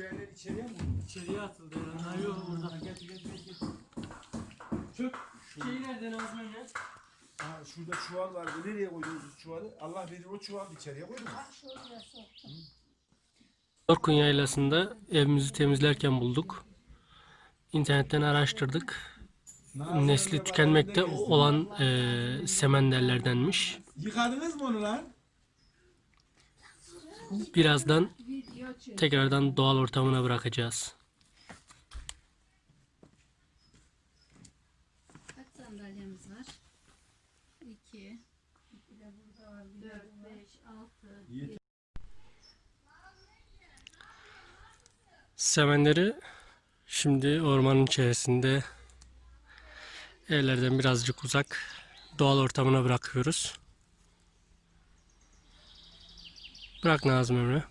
Gübreler içeriye mi? İçeriye atıldı herhalde. Yok burada. Getir getir getir. Çök. Şey nerede Nazım emmi? Ha, şurada çuval var. Nereye koydunuz çuvalı? Allah verir o çuval içeriye koydunuz. Orkun Yaylası'nda evimizi temizlerken bulduk. İnternetten araştırdık. Nesli tükenmekte olan eee semenderlerdenmiş. Yıkadınız mı onu lan? Birazdan. Tekrardan doğal ortamına bırakacağız. Kaç sandalyemiz var? 2 4 5 6 Semenleri şimdi ormanın içerisinde evlerden birazcık uzak doğal ortamına bırakıyoruz. Bırak Nazım Emre.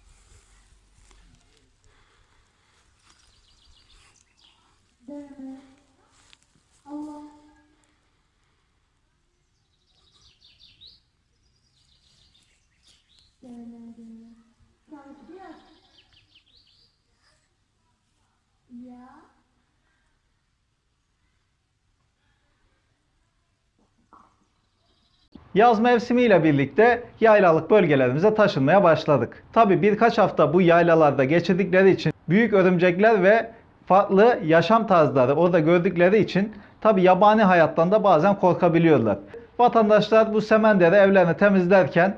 Yaz mevsimiyle birlikte yaylalık bölgelerimize taşınmaya başladık. Tabi birkaç hafta bu yaylalarda geçirdikleri için büyük örümcekler ve farklı yaşam tarzları orada gördükleri için tabi yabani hayattan da bazen korkabiliyorlar. Vatandaşlar bu semenderi evlerini temizlerken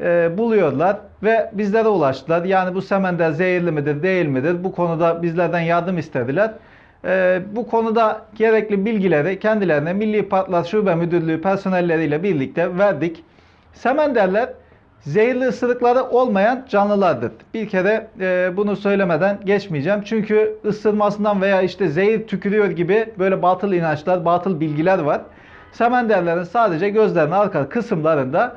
e, buluyorlar ve bizlere ulaştılar. Yani bu semender zehirli midir değil midir bu konuda bizlerden yardım istediler. Ee, bu konuda gerekli bilgileri kendilerine Milli Parklar Şube Müdürlüğü personelleriyle birlikte verdik. Semenderler zehirli ısırıkları olmayan canlılardır. Bir kere e, bunu söylemeden geçmeyeceğim. Çünkü ısırmasından veya işte zehir tükürüyor gibi böyle batıl inançlar, batıl bilgiler var. Semenderlerin sadece gözlerinin arka kısımlarında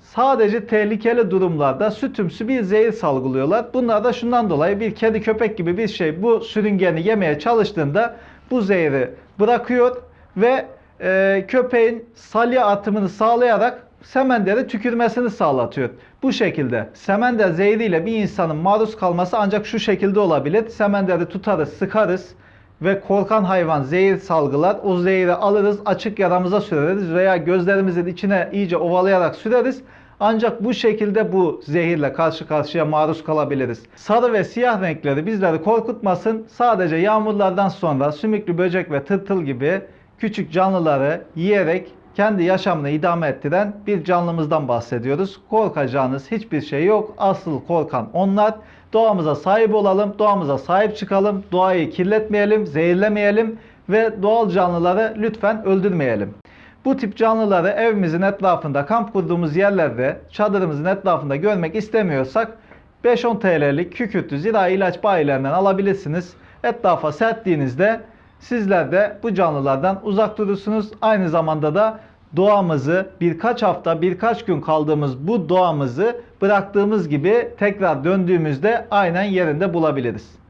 sadece tehlikeli durumlarda sütümsü bir zehir salgılıyorlar. Bunlar da şundan dolayı bir kedi köpek gibi bir şey bu sürüngeni yemeye çalıştığında bu zehri bırakıyor ve e, köpeğin salya atımını sağlayarak semenderi tükürmesini sağlatıyor. Bu şekilde semender zehriyle bir insanın maruz kalması ancak şu şekilde olabilir. Semenderi tutarız, sıkarız ve korkan hayvan zehir salgılar. O zehri alırız, açık yaramıza süreriz veya gözlerimizin içine iyice ovalayarak süreriz. Ancak bu şekilde bu zehirle karşı karşıya maruz kalabiliriz. Sarı ve siyah renkleri bizleri korkutmasın. Sadece yağmurlardan sonra sümüklü böcek ve tırtıl gibi küçük canlıları yiyerek kendi yaşamını idame ettiren bir canlımızdan bahsediyoruz. Korkacağınız hiçbir şey yok. Asıl korkan onlar. Doğamıza sahip olalım, doğamıza sahip çıkalım, doğayı kirletmeyelim, zehirlemeyelim ve doğal canlıları lütfen öldürmeyelim. Bu tip canlıları evimizin etrafında, kamp kurduğumuz yerlerde, çadırımızın etrafında görmek istemiyorsak 5-10 TL'lik kükürtlü zirai ilaç bayilerinden alabilirsiniz. Etrafa serttiğinizde sizler de bu canlılardan uzak durursunuz. Aynı zamanda da doğamızı birkaç hafta, birkaç gün kaldığımız bu doğamızı bıraktığımız gibi tekrar döndüğümüzde aynen yerinde bulabiliriz.